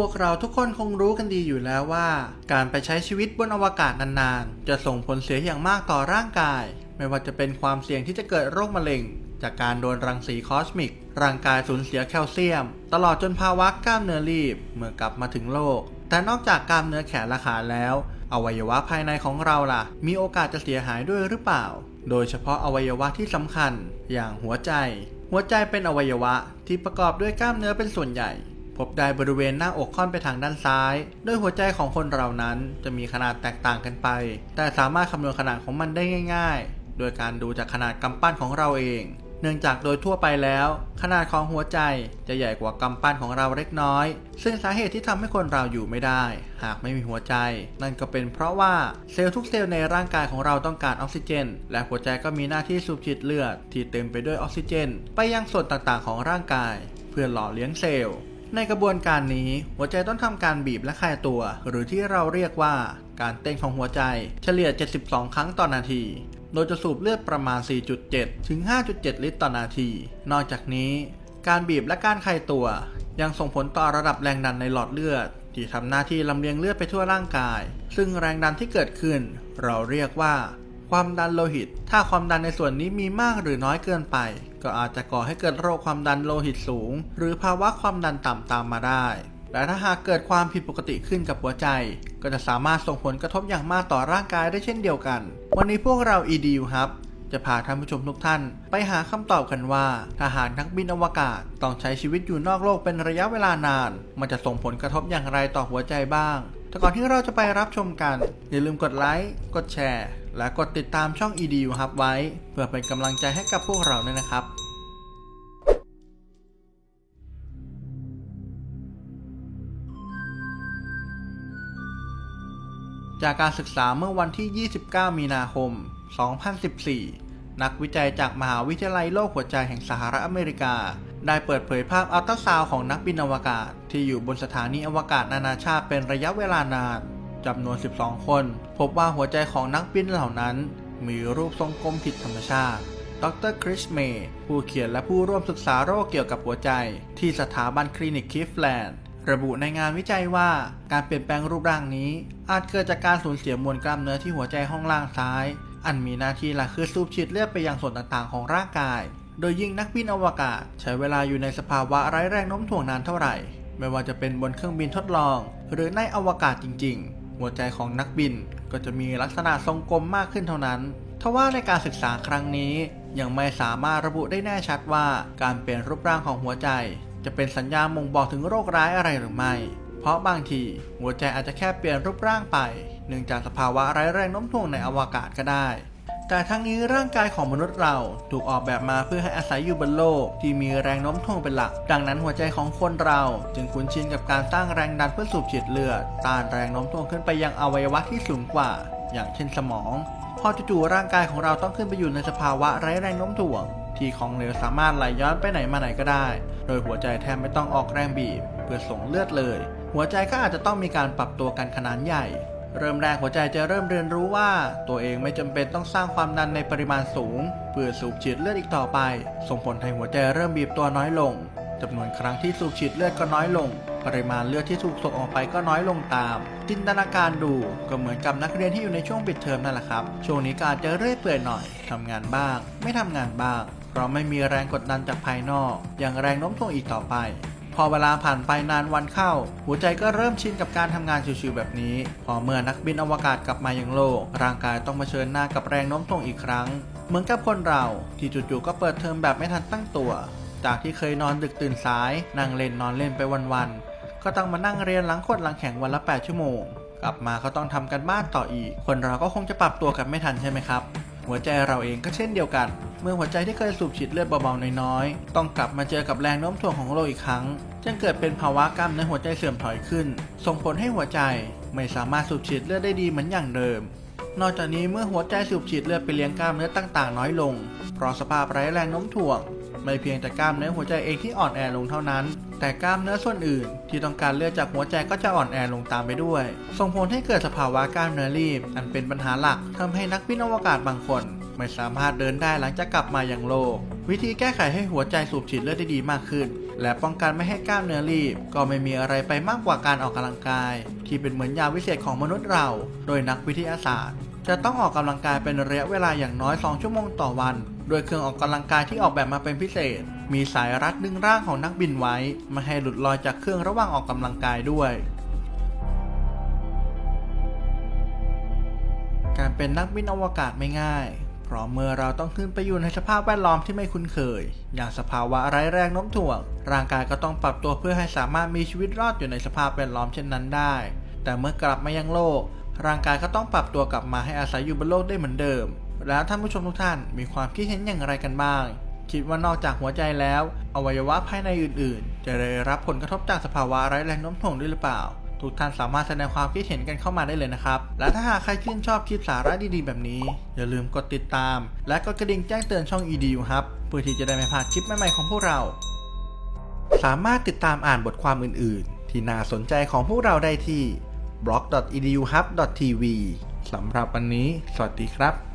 พวกเราทุกคนคงรู้กันดีอยู่แล้วว่า การไปใช้ชีวิตบนอวกาศนานๆ จะส่งผลเสียอย่างมากต่อร่างกาย ไม่ว่าจะเป็นความเสี่ยงที่จะเกิดโรคมะเร็ง จากการโดนรังสีคอสมิก ร่างกายสูญเสียแคลเซียม ตลอดจนภาวะกล้ามเนื้อรีบ เมื่อกลับมาถึงโลก แต่นอกจากกล้ามเนื้อแขนและขาแล้ว อวัยวะภายในของเราล่ะ มีโอกาสจะเสียหายด้วยหรือเปล่า โดยเฉพาะอวัยวะที่สำคัญ อย่างหัวใจ หัวใจเป็นอวัยวะที่ประกอบด้วยกล้ามเนื้อเป็นส่วนใหญ่ พบได้บริเวณหน้าอกค่อนไปทางด้านซ้าย โดยหัวใจของคนเรานั้นจะมีขนาดแตกต่างกันไป แต่สามารถคำนวณขนาดของมันได้ง่าย ๆ โดยการดูจากขนาดกำปั้นของเราเอง เนื่องจากโดยทั่วไปแล้ว ขนาดของหัวใจจะใหญ่กว่ากำปั้นของเราเล็กน้อย ซึ่งสาเหตุที่ทำให้คนเราอยู่ไม่ได้ หากไม่มีหัวใจ นั่นก็เป็นเพราะว่าเซลล์ทุกเซลล์ในร่างกายของเราต้องการออกซิเจน และหัวใจก็มีหน้าที่สูบฉีดเลือดที่เต็มไปด้วยออกซิเจน ไปยังส่วนต่างๆ ของร่างกาย เพื่อหล่อเลี้ยงเซลล์ ในกระบวนการนี้หัวใจต้องทำการบีบและคลายตัว หรือที่เราเรียกว่าการเต้นของหัวใจเฉลี่ย 72 ครั้งต่อนาที โดยจะสูบเลือดประมาณ 4.7 ถึง 5.7 ลิตรต่อนาที นอกจากนี้ การบีบและการคลายตัว ยังส่งผลต่อระดับแรงดันในหลอดเลือด ที่ทำหน้าที่ลำเลียงเลือดไปทั่วร่างกาย ซึ่งแรงดันที่เกิดขึ้น เราเรียกว่า ความดันโลหิต ถ้าความดันในส่วนนี้มีมากหรือน้อยเกินไป ก็อาจจะก่อให้เกิดโรคความดันโลหิตสูง หรือภาวะความดันต่ำตามมาได้และถ้าหากเกิดความผิดปกติขึ้นกับหัวใจ ก็จะสามารถส่งผลกระทบอย่างมากต่อร่างกายได้เช่นเดียวกัน วันนี้พวกเรา EDU ครับ จะพาท่านผู้ชมทุกท่าน ไปหาคำตอบกันว่าถ้าหากนักบินอวกาศต้องใช้ชีวิตอยู่นอกโลกเป็นระยะเวลานาน มันจะส่งผลกระทบอย่างไรต่อหัวใจบ้าง แต่ก่อนที่เราจะไปรับชมกัน อย่าลืมกดไลค์ กดแชร์ และกดติดตามช่อง EDU ครับไว้ เพื่อเป็นกำลังใจให้กับพวกเราด้วยนะครับจากการศึกษาเมื่อวันที่ 29 มีนาคม 2014 นักวิจัยจากมหาวิทยาลัยโลกหัวใจแห่งสหรัฐอเมริกา ได้เปิดเผยภาพอัลตราซาวของนักบินอวกาศ ที่อยู่บนสถานีอวกาศนานาชาติเป็นระยะเวลานานจำนวน 12 คน พบว่าหัวใจของนักบินเหล่านั้นมีรูปทรงกลมผิดธรรมชาติ ดรคริสเมย์ผู้เขียนและผู้ร่วมศึกษาโรคเกี่ยวกับหัวใจ ที่สถาบันคลินิกคิฟแลนด์ระบุในงานวิจัยว่าการเปลี่ยนแปลงรูปร่างนี้ อาจเกิดจากการสูญเสียมวลกล้ามเนื้อที่หัวใจห้องล่างซ้าย อันมีหน้าที่หลักคือสูบฉีดเลือดไปยังส่วนต่างๆของร่างกาย โดยยิ่งนักบินอวกาศ ใช้เวลาอยู่ในสภาวะไร้แรงโน้มถ่วงนานเท่าไหร่ ไม่ว่าจะเป็นบนเครื่องบินทดลอง หรือในอวกาศจริง ๆ หัวใจของนักบินก็จะมีลักษณะทรงกลมมากขึ้นเท่านั้นทว่าในการศึกษาครั้งนี้ ยังไม่สามารถระบุได้แน่ชัดว่าการเปลี่ยนรูปร่างของหัวใจ จะเป็นสัญญาณบ่งบอกถึงโรคร้ายอะไรหรือไม่ เพราะบางทีหัวใจอาจจะแค่เปลี่ยนรูปร่างไป เนื่องจากสภาวะไร้แรงโน้มถ่วงในอวกาศก็ได้ แต่ทั้งนี้ร่างกายของมนุษย์เราถูกออกแบบมาเพื่อให้อาศัยอยู่บนโลกที่มีแรงโน้มถ่วงเป็นหลัก ดังนั้นหัวใจของคนเราจึงคุ้นชินกับการสร้างแรงดันเพื่อสูบฉีดเลือดต้านแรงโน้มถ่วงขึ้นไปยังอวัยวะที่สูงกว่า อย่างเช่นสมอง พอจู่ๆร่างกายของเราต้องขึ้นไปอยู่ในสภาวะไร้แรงโน้มถ่วง ที่ของเหลวสามารถไหลย้อนไปไหนมาไหนก็ได้ โดยหัวใจแทบไม่ต้องออกแรงบีบ เพื่อส่งเลือดเลย หัวใจก็อาจจะต้องมีการปรับตัวกันขนาดใหญ่ เริ่มแรกหัวใจจะเริ่มเรียนรู้ว่า ตัวเองไม่จำเป็นต้องสร้างความดันในปริมาณสูง เพื่อสูบฉีดเลือดอีกต่อไป ส่งผลให้หัวใจเริ่มบีบตัวน้อยลงจำนวนครั้งที่สูบฉีดเลือดก็น้อยลง ปริมาณเลือดที่ถูกส่งออกไปก็น้อยลงตาม จินตนาการดูก็เหมือนกับนักเรียนที่อยู่ในช่วงปิดเทอมนั่นแหละครับ ช่วงนี้ก็อาจจะเรื่อยเปื่อยหน่อยทำงานบ้าง ไม่ทำงานบ้าง เพราะไม่มีแรงกดดันจากภายนอก อย่างแรงโน้มถ่วงอีกต่อไป พอเวลาผ่านไปนานวันเข้า หัวใจก็เริ่มชินกับการทำงานชิวๆแบบนี้ พอเมื่อนักบินอวกาศกลับมายังโลก ร่างกายต้องเผชิญหน้ากับแรงโน้มถ่วงอีกครั้ง เหมือนกับคนเราที่จู่ๆก็เปิดเทอมแบบไม่ทันตั้งตัว จากที่เคยนอนดึกตื่นสาย นั่งเล่นนอนเล่นไปวันๆก็ต้องมานั่งเรียนหลังคดหลังแข่งวันละ 8 ชั่วโมง กลับมาก็ต้องทำกันบ้านต่ออีก คนเราก็คงจะปรับตัวกันไม่ทันใช่ไหมครับหัวใจเราเองก็เช่นเดียวกัน เมื่อหัวใจที่เคยสูบฉีดเลือดเบาๆน้อยๆ ต้องกลับมาเจอกับแรงโน้มถ่วงของโลกอีกครั้ง จึงเกิดเป็นภาวะกล้ามเนื้อหัวใจเสื่อมถอยขึ้น ส่งผลให้หัวใจไม่สามารถสูบฉีดเลือดได้ดีเหมือนอย่างเดิม นอกจากนี้เมื่อหัวใจสูบฉีดเลือดไปเลี้ยงกล้ามเนื้อต่างๆ น้อยลง เพราะสภาพไร้แรงโน้มถ่วง ไม่เพียงแต่กล้ามเนื้อหัวใจเองที่อ่อนแอลงเท่านั้น แต่กล้ามเนื้อส่วนอื่น ที่ต้องการเลือดจากหัวใจก็จะอ่อนแอลงตามไปด้วย ส่งผลให้เกิดสภาวะกล้ามเนื้อรีบ อันเป็นปัญหาหลักทำให้นักบินอวกาศบางคน ไม่สามารถเดินได้หลังจากกลับมาอย่างโลก วิธีแก้ไขให้หัวใจสูบฉีดเลือดได้ดีมากขึ้น และป้องกันไม่ให้กล้ามเนื้อรีบ ก็ไม่มีอะไรไปมากกว่าการออกกำลังกาย ที่เป็นเหมือนยาวิเศษของมนุษย์เรา โดยนักวิทยาศาสตร์ จะต้องออกกำลังกายเป็นระยะเวลาอย่างน้อย 2 ชั่วโมงต่อวัน โดยเครื่องออกกำลังกายที่ออกแบบมาเป็นพิเศษ มีสายรัดดึงร่างของนักบินไว้ไม่ให้หลุดลอยจากเครื่องระหว่างออกกำลังกายด้วยการเป็นนักบินอวกาศไม่ง่าย ราะเมื่อเราต้องขึ้นไปอยู่ในสภาพแวดล้อมที่ไม่คุ้นเคย อย่างสภาวะไร้แรงโน้มถ่วง ร่างกายก็ต้องปรับตัวเพื่อให้สามารถมีชีวิตรอดอยู่ในสภาพแวดล้อมเช่นนั้นได้ แต่เมื่อกลับมายังโลก ร่างกายก็ต้องปรับตัวกลับมาให้อาศัยอยู่บนโลกได้เหมือนเดิม แล้วท่านผู้ชมทุกท่านมีความคิดเห็นอย่างไรกันบ้าง คิดว่านอกจากหัวใจแล้ว อวัยวะภายในอื่น ๆ จะได้รับผลกระทบจากสภาวะไร้แรงโน้มถ่วงด้วยหรือเปล่า ทุกท่านสามารถแสดงความคิดเห็นกันเข้ามาได้เลยนะครับ และถ้าหากใครชื่นชอบคลิปสาระดีๆแบบนี้ อย่าลืมกดติดตาม และกดกระดิ่งแจ้งเตือนช่อง EDU ครับเพื่อที่จะได้ไม่พลาดคลิปใหม่ๆของพวกเรา สามารถติดตามอ่านบทความอื่น ๆ ที่น่าสนใจของพวกเราได้ที่ blog.eduhub.tv สำหรับวันนี้ สวัสดีครับ